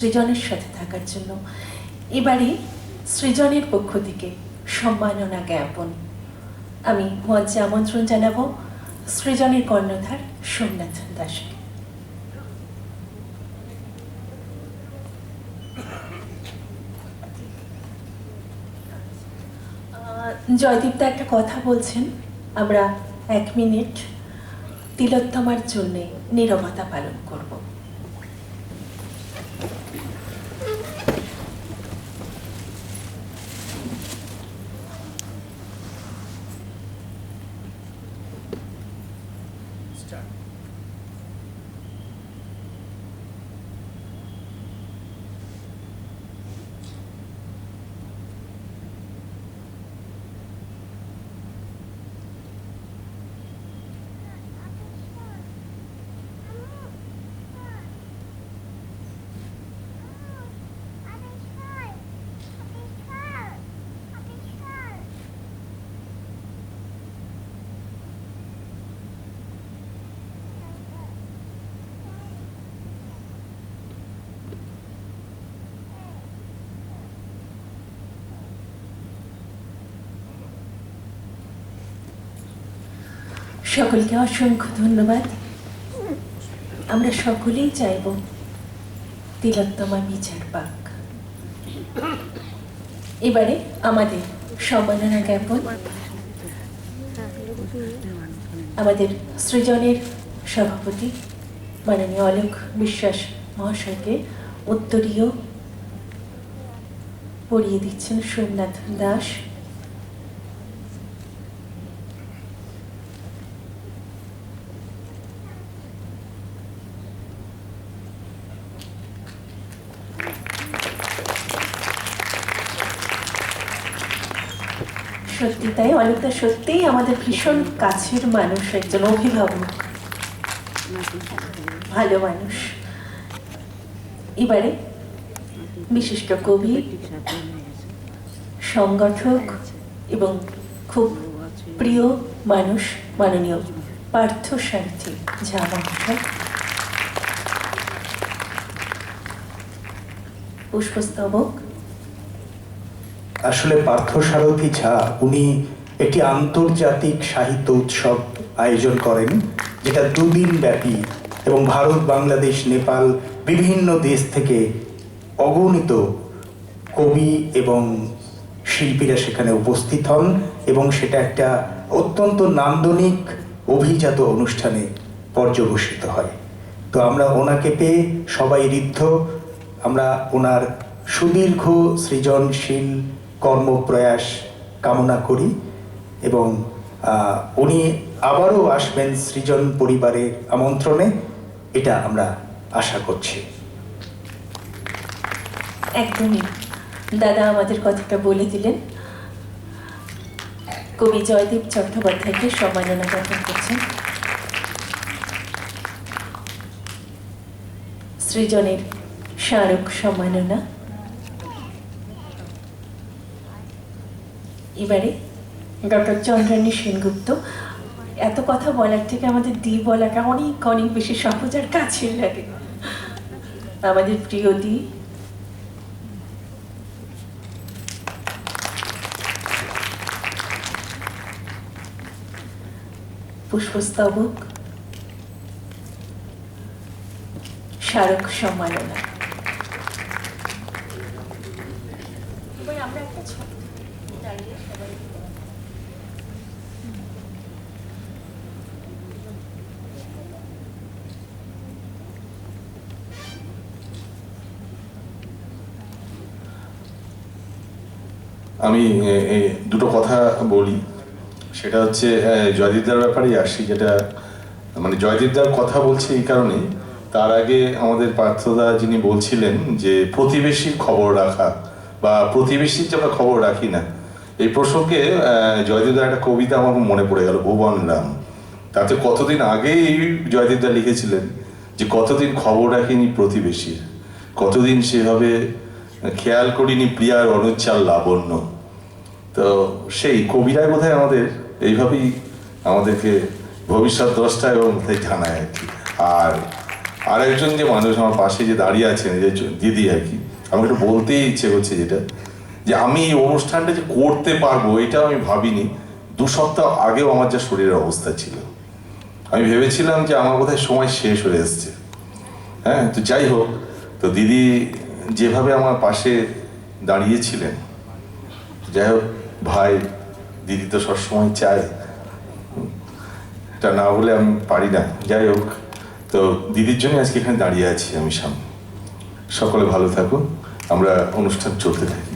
সৃজনের সাথে থাকার জন্য। এবারে সৃজনের পক্ষ থেকে সম্মাননা জ্ঞাপন। আমি মঞ্চে আমন্ত্রণ জানাব সৃজনের কর্ণধার সোমনাথ দাসকে। জয়দীপদা একটা কথা বলছেন। আমরা এক মিনিট তিলোত্তমার জন্যে নীরবতা পালন করব। সকলকে অসংখ্য ধন্যবাদ। আমরা সকলেই চাইব তিলোত্তমা বিচার পাক। এবারে আমাদের সম্মাননা জ্ঞাপন। আমাদের সৃজনের সভাপতি মাননীয় অলোক বিশ্বাস মহাশয়কে উত্তরীয় পড়িয়ে দিচ্ছেন সোমনাথ দাস। সত্যি, তাই অনেকটা সত্যিই আমাদের ভীষণ কাছের মানুষ, একজন অভিভাবক, ভালো মানুষ। এবারে বিশিষ্ট কবি, সংগঠক এবং খুব প্রিয় মানুষ, মাননীয় পার্থ সারথী ঝা মহাশয় পুষ্পস্তবক আসলে পার্থসারথী ঝা, উনি একটি আন্তর্জাতিক সাহিত্য উৎসব আয়োজন করেন, যেটা দুদিন ব্যাপী এবং ভারত, বাংলাদেশ, নেপাল বিভিন্ন দেশ থেকে অগণিত কবি এবং শিল্পীরা সেখানে উপস্থিত হন এবং সেটা একটা অত্যন্ত নান্দনিক অভিজাত অনুষ্ঠানে পর্যবসিত হয়। তো আমরা ওনাকে পেয়ে সবাই ঋদ্ধ, আমরা ওনার সুদীর্ঘ সৃজনশীল কর্মপ্রয়াস কামনা করি এবং উনি আবারও আসবেন সৃজন পরিবারের আমন্ত্রণে, এটা আমরা আশা করছি। একদমই। দাদা আমাদের কথাটা বলে দিলেন। কবি জয়দীপ চট্টোপাধ্যায়কে সম্মাননা জ্ঞাপন করছেন। সৃজনের স্মারক সম্মাননা। এবারে ডক্টর চন্দ্রানী সেনগুপ্ত, এত কথা বলার থেকে আমাদের দি বলাটা অনেক অনেক বেশি সহজ আর কাছের লাগে। আমাদের প্রিয় দি। পুষ্পস্তবক স্মারক সম্মাননা। আমরা একটা আমি দুটো কথা বলি। সেটা হচ্ছে জয়দীপদার ব্যাপারেই আসি, যেটা মানে জয়দীপদার কথা বলছি এই কারণে তার আগে আমাদের পার্থদা যিনি বলছিলেন যে, প্রতিবেশীর খবর রাখা, বা প্রতিবেশীর যে আমরা খবর রাখি না এই প্রসঙ্গে আহ, জয়দীপদার একটা কবিতা আমার মনে পড়ে গেল ভুবন রাম তাতে কতদিন আগেই জয়দীপদা লিখেছিলেন যে কতদিন খবর রাখিনি প্রতিবেশীর কতদিন সেভাবে খেয়াল করিনি প্রিয়ার অনুচ্চার লাবণ্য। তো সেই কবিরাই বোধহয় আমাদের এইভাবেই আমাদেরকে ভবিষ্যৎ দশটা এবং জানায় আর কি। আর আর একজন যে মানুষ আমার পাশে যে দাঁড়িয়ে আছেন যে দিদি আর কি আমাকে একটু বলতেই ইচ্ছে করছে যেটা। যে আমি এই অনুষ্ঠানটা যে করতে পারব এটা আমি ভাবিনি। দু সপ্তাহ আগেও আমার যা শরীরের অবস্থা ছিল। আমি ভেবেছিলাম যে আমার বোধহয় সময় শেষ হয়ে এসছে। হ্যাঁ তো যাই হোক, তো দিদি যেভাবে আমার পাশে দাঁড়িয়েছিলেন, যাই হোক, ভাই, দিদি তো সবসময় চায়। এটা না বলে আমি পারি না। যাই হোক, তো দিদির জন্য আজকে এখানে দাঁড়িয়ে আছি আমি সামনে। সকলে ভালো থাকুন, আমরা অনুষ্ঠান চলতে থাকি।